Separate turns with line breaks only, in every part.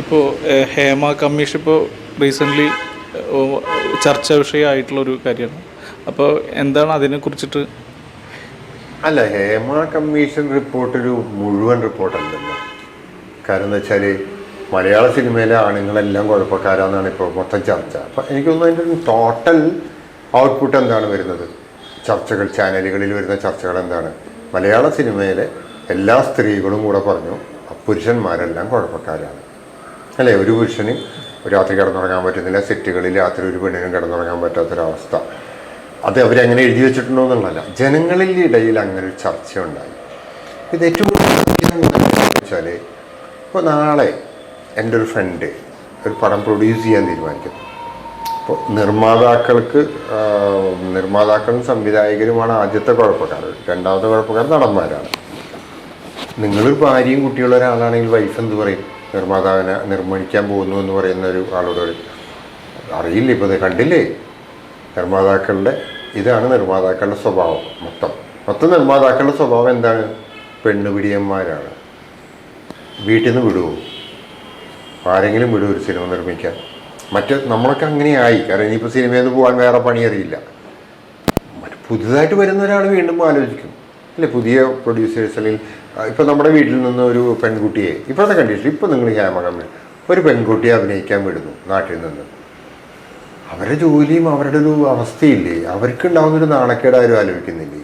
ഇപ്പോൾ ഹേമ കമ്മീഷൻ ഇപ്പോൾ റീസെന്റ്ലി ചർച്ചാ വിഷയമായിട്ടുള്ളൊരു കാര്യമാണ്. അപ്പോൾ എന്താണ് അതിനെ കുറിച്ചിട്ട്?
അല്ല ഹേമ കമ്മീഷൻ റിപ്പോർട്ട് ഒരു മുഴുവൻ റിപ്പോർട്ടല്ലല്ലോ കാരണം എന്താ വെച്ചാൽ മലയാള സിനിമയിലെ ആണുങ്ങളെല്ലാം കുഴപ്പക്കാരാന്നാണ് ഇപ്പോൾ മൊത്തം ചർച്ച. അപ്പം എനിക്ക് തോന്നുന്നു അതിന്റെ ടോട്ടൽ ഔട്ട്പുട്ട് എന്താണ് വരുന്നത്? ചർച്ചകൾ ചാനലുകളിൽ വരുന്ന ചർച്ചകൾ എന്താണ്? മലയാള സിനിമയിലെ എല്ലാ സ്ത്രീകളും കൂടെ പറഞ്ഞു പുരുഷന്മാരെല്ലാം കുഴപ്പക്കാരാണ്. അല്ലേ ഒരു പുരുഷന് രാത്രി കിടന്നുറങ്ങാൻ പറ്റുന്നില്ല സെറ്റുകളിൽ രാത്രി ഒരു പെണ്ണിനും കിടന്നുറങ്ങാൻ പറ്റാത്തൊരവസ്ഥ. അത് അവരെങ്ങനെ എഴുതി വെച്ചിട്ടുണ്ടോ എന്നുള്ളതല്ല. ജനങ്ങളിൽ ഇടയിൽ അങ്ങനെ ഒരു ചർച്ച ഉണ്ടായി ഇത് ഏറ്റവും വെച്ചാൽ ഇപ്പോൾ നാളെ എന്റെ ഒരു ഫ്രണ്ട് ഒരു പടം പ്രൊഡ്യൂസ് ചെയ്യാൻ തീരുമാനിക്കുന്നു. അപ്പോൾ നിർമ്മാതാക്കൾക്ക് നിർമ്മാതാക്കളും സംവിധായകരുമാണ് ആദ്യത്തെ കുഴപ്പക്കാർ. രണ്ടാമത്തെ കുഴപ്പക്കാർ നടന്മാരാണ്. നിങ്ങളൊരു ഭാര്യയും കുട്ടിയുള്ള ഒരാളാണെങ്കിൽ വൈഫ് എന്ത് പറയും? നിർമ്മാതാവിനെ നിർമ്മിക്കാൻ പോകുന്നു എന്ന് പറയുന്ന ഒരു ആളോട് അറിയില്ല ഇപ്പോൾ ഇത് കണ്ടില്ലേ? നിർമ്മാതാക്കളുടെ ഇതാണ് നിർമ്മാതാക്കളുടെ സ്വഭാവം മൊത്തം. മൊത്തം നിർമ്മാതാക്കളുടെ സ്വഭാവം എന്താണ്? പെണ്ണുപിടിയന്മാരാണ്. വീട്ടിൽ നിന്ന് വിടുവോ? ആരെങ്കിലും വിടുവോ ഒരു സിനിമ നിർമ്മിക്കാൻ? മറ്റ് നമ്മളൊക്കെ അങ്ങനെയായി. കാരണം ഇനിയിപ്പോൾ സിനിമയിൽ നിന്ന് പോകാൻ വേറെ പണി അറിയില്ല പുതുതായിട്ട് വരുന്ന ഒരാൾ വീണ്ടും ആലോചിക്കും. അല്ലേ പുതിയ പ്രൊഡ്യൂസേഴ്സ് അല്ലെങ്കിൽ ഇപ്പോൾ നമ്മുടെ വീട്ടിൽ നിന്ന് ഒരു പെൺകുട്ടിയെ ഇപ്പോഴത്തെ കണ്ടീഷൻ ഇപ്പോൾ നിങ്ങൾ ഹേമകമ്മിൽ ഒരു പെൺകുട്ടിയെ അഭിനയിക്കാൻ വിടുന്നു നാട്ടിൽ നിന്ന്. അവരുടെ ജോലിയും അവരുടെ ഒരു അവസ്ഥയില്ലേ? അവർക്ക് ഉണ്ടാവുന്ന ഒരു ആരും ആലോചിക്കുന്നില്ലേ?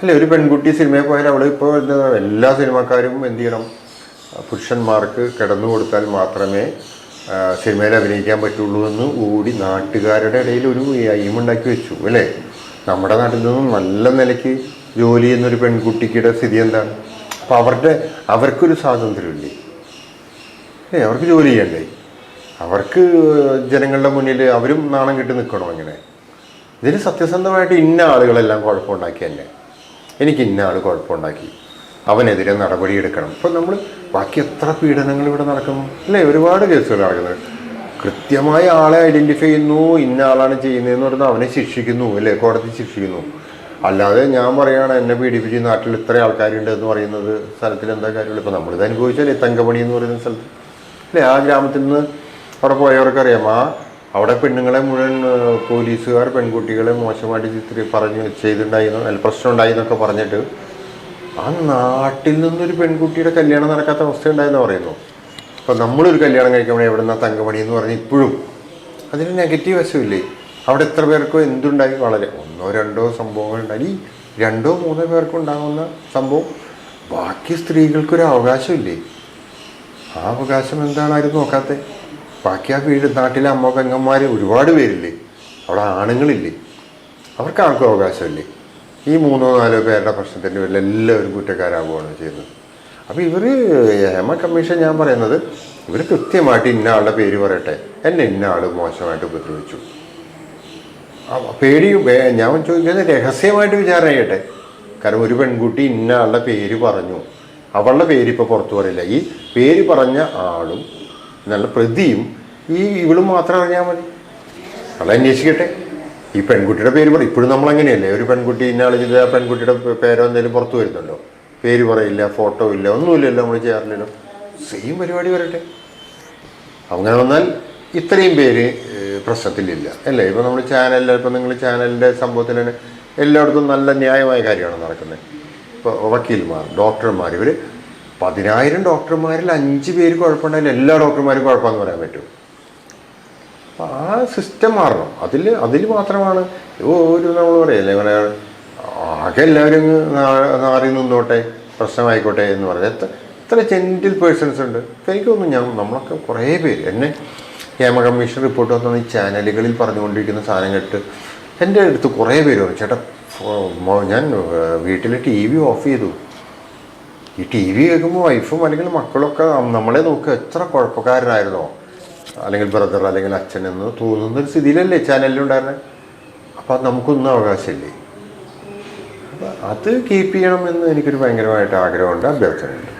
അല്ലെ ഒരു പെൺകുട്ടി സിനിമയിൽ പോയാൽ അവിടെ ഇപ്പോൾ എല്ലാ സിനിമക്കാരും എന്ത് ചെയ്യണം? പുരുഷന്മാർക്ക് കിടന്നു കൊടുത്താൽ മാത്രമേ സിനിമയിൽ അഭിനയിക്കാൻ പറ്റുള്ളൂ എന്ന് കൂടി നാട്ടുകാരുടെ ഇടയിൽ ഒരു എയിമുണ്ടാക്കി വെച്ചു അല്ലേ? നമ്മുടെ നാട്ടിൽ നിന്നും നല്ല നിലയ്ക്ക് ജോലി എന്നൊരു പെൺകുട്ടിയുടെ സ്ഥിതി എന്താണ്? അപ്പോൾ അവരുടെ അവർക്കൊരു സ്വാതന്ത്ര്യമില്ലേ? ഏ അവർക്ക് ജോലി ചെയ്യണ്ടേ? അവർക്ക് ജനങ്ങളുടെ മുന്നിൽ അവരും നാണം കിട്ടി നിൽക്കണോ അങ്ങനെ ഇതിന് സത്യസന്ധമായിട്ട് ഇന്ന ആളുകളെല്ലാം കുഴപ്പമുണ്ടാക്കി തന്നെ എനിക്ക് ഇന്ന ആൾ കുഴപ്പമുണ്ടാക്കി. അവനെതിരെ നടപടിയെടുക്കണം. ഇപ്പം നമ്മൾ ബാക്കി എത്ര പീഡനങ്ങൾ ഇവിടെ നടക്കുന്നു? അല്ലേ? ഒരുപാട് കേസുകൾ നടക്കുന്നത് കൃത്യമായി ആളെ ഐഡന്റിഫൈ ചെയ്യുന്നു. ഇന്ന ആളാണ് ചെയ്യുന്നതെന്ന് പറഞ്ഞാൽ അവനെ ശിക്ഷിക്കുന്നു അല്ലേ? കോടതി ശിക്ഷിക്കുന്നു. അല്ലാതെ ഞാൻ പറയുകയാണ് എന്നെ പീഡിപ്പിച്ച് നാട്ടിൽ ഇത്ര ആൾക്കാരുണ്ട് എന്ന് പറയുന്നത് സ്ഥലത്തിൽ എന്താ കാര്യമുള്ളൂ? ഇപ്പം നമ്മളിത് അനുഭവിച്ചല്ലേ? തങ്കമണി എന്ന് പറയുന്ന സ്ഥലത്ത്. അല്ലേ? ആ ഗ്രാമത്തിൽ നിന്ന് അവിടെ പോയവർക്കറിയാം. ആ അവിടെ പെണ്ണുങ്ങളെ മുഴുവൻ പോലീസുകാർ പെൺകുട്ടികളെ മോശമായിട്ട് ചിത്രി പറഞ്ഞു ചെയ്തിട്ടുണ്ടായിരുന്നു അല്ല പ്രശ്നം ഉണ്ടായി എന്നൊക്കെ പറഞ്ഞിട്ട് ആ നാട്ടിൽ നിന്നൊരു പെൺകുട്ടിയുടെ കല്യാണം നടക്കാത്ത അവസ്ഥ ഉണ്ടായെന്ന് പറയുന്നു. അപ്പം നമ്മളൊരു കല്യാണം കഴിക്കുമ്പോൾ എവിടെ നിന്നാണ് തങ്കമണി എന്ന് പറഞ്ഞ് ഇപ്പോഴും അതിന് നെഗറ്റീവ് വശമില്ലേ? അവിടെ എത്ര പേർക്കോ എന്തുണ്ടായി വളരെ. ഒന്നോ രണ്ടോ സംഭവങ്ങൾ ഉണ്ടായി. രണ്ടോ മൂന്നോ പേർക്കോ ഉണ്ടാകുന്ന സംഭവം ബാക്കി സ്ത്രീകൾക്കൊരു അവകാശമില്ലേ? ആ അവകാശം എന്താണ് ആരും നോക്കാത്തത് ബാക്കി ആ വീട് നാട്ടിലെ അമ്മ പെങ്ങന്മാർ ഒരുപാട് പേരില്ലേ? അവിടെ ആണുങ്ങളില്ലേ? അവർക്ക് ആർക്കും അവകാശമില്ലേ? ഈ മൂന്നോ നാലോ പേരുടെ പ്രശ്നത്തിന്റെ പേരിൽ എല്ലാവരും കുറ്റക്കാരാകുകയാണ് ചെയ്യുന്നത്. അപ്പോൾ ഇവർ ഹേമ കമ്മീഷൻ ഞാൻ പറയുന്നത് ഇവർ കൃത്യമായിട്ട് ഇന്ന ആളുടെ പേര് പറയട്ടെ. എന്നെ ഇന്ന ആൾ മോശമായിട്ട് ഉപദ്രവിച്ചു. പേടി ഞാൻ ചോദിക്കുന്നത് രഹസ്യമായിട്ട് വിചാരണ ചെയ്യട്ടെ കാരണം ഒരു പെൺകുട്ടി ഇന്ന ആളുടെ പേര് പറഞ്ഞു. അവളുടെ പേര് ഇപ്പോൾ പുറത്തു പറയില്ല. ഈ പേര് പറഞ്ഞ ആളും നല്ല പ്രതിയും ഈ ഇവളും മാത്രം അറിഞ്ഞാൽ മതി. അവളെ അന്വേഷിക്കട്ടെ. ഈ പെൺകുട്ടിയുടെ പേര് പറയും ഇപ്പോഴും നമ്മളങ്ങനെയല്ലേ? ഒരു പെൺകുട്ടി ഇന്ന ആൾ ചെയ്ത ആ പെൺകുട്ടിയുടെ പേരോ എന്തെങ്കിലും പുറത്തു വരുന്നുണ്ടോ? പേര് പറയില്ല ഫോട്ടോ ഇല്ല ഒന്നുമില്ലല്ലോ നമ്മൾ ചെയ്യാറില്ലല്ലോ. സെയിം പരിപാടി വരട്ടെ. അങ്ങനെ വന്നാൽ ഇത്രയും പേര് പ്രശ്നത്തിലില്ല. അല്ലേ? ഇപ്പോൾ നമ്മൾ ചാനലിൽ ഇപ്പോൾ നിങ്ങൾ ചാനലിന്റെ സംഭവത്തിൽ തന്നെ എല്ലായിടത്തും നല്ല ന്യായമായ കാര്യമാണ് നടക്കുന്നത്. ഇപ്പോൾ വക്കീൽമാർ ഡോക്ടർമാർ ഇവർ പതിനായിരം ഡോക്ടർമാരിൽ അഞ്ച് പേര് കുഴപ്പമുണ്ടായാലും എല്ലാ ഡോക്ടർമാരും കുഴപ്പമെന്ന് പറയാൻ പറ്റും. അപ്പോൾ ആ സിസ്റ്റം മാറണം. അതിൽ അതിൽ മാത്രമാണ്. ഒരു നമ്മൾ പറയല്ലേ ഇങ്ങനെ ആകെ എല്ലാവരും നാറി നിന്നോട്ടെ പ്രശ്നമായിക്കോട്ടെ എന്ന് പറഞ്ഞാൽ എത്ര എത്ര ജെന്റിൽ പേഴ്സൺസ് ഉണ്ട്. എനിക്കൊന്നും ഞാൻ നമ്മളൊക്കെ കുറേ പേര് എന്നെ ഹേമ കമ്മീഷൻ റിപ്പോർട്ട് വന്ന ഈ ചാനലുകളിൽ പറഞ്ഞുകൊണ്ടിരിക്കുന്ന സാധനം കേട്ട് എന്റെ അടുത്ത് കുറേ പേര് ചേട്ടാ ഞാൻ വീട്ടിൽ ടി വി ഓഫ് ചെയ്തു. ഈ ടി വി കേൾക്കുമ്പോൾ വൈഫും അല്ലെങ്കിൽ മക്കളൊക്കെ നമ്മളെ നോക്കുക എത്ര കുഴപ്പക്കാരനായിരുന്നോ? അല്ലെങ്കിൽ ബ്രദർ അല്ലെങ്കിൽ അച്ഛൻ എന്ന് തോന്നുന്ന ഒരു സ്ഥിതിയിലല്ലേ ചാനലിലുണ്ടായിരുന്നത് അപ്പം അത് നമുക്കൊന്നും അവകാശമില്ലേ? അത് കീപ്പ് ചെയ്യണമെന്ന് എനിക്കൊരു ഭയങ്കരമായിട്ട് ആഗ്രഹമുണ്ട് അഭ്യർത്ഥനയുണ്ട്.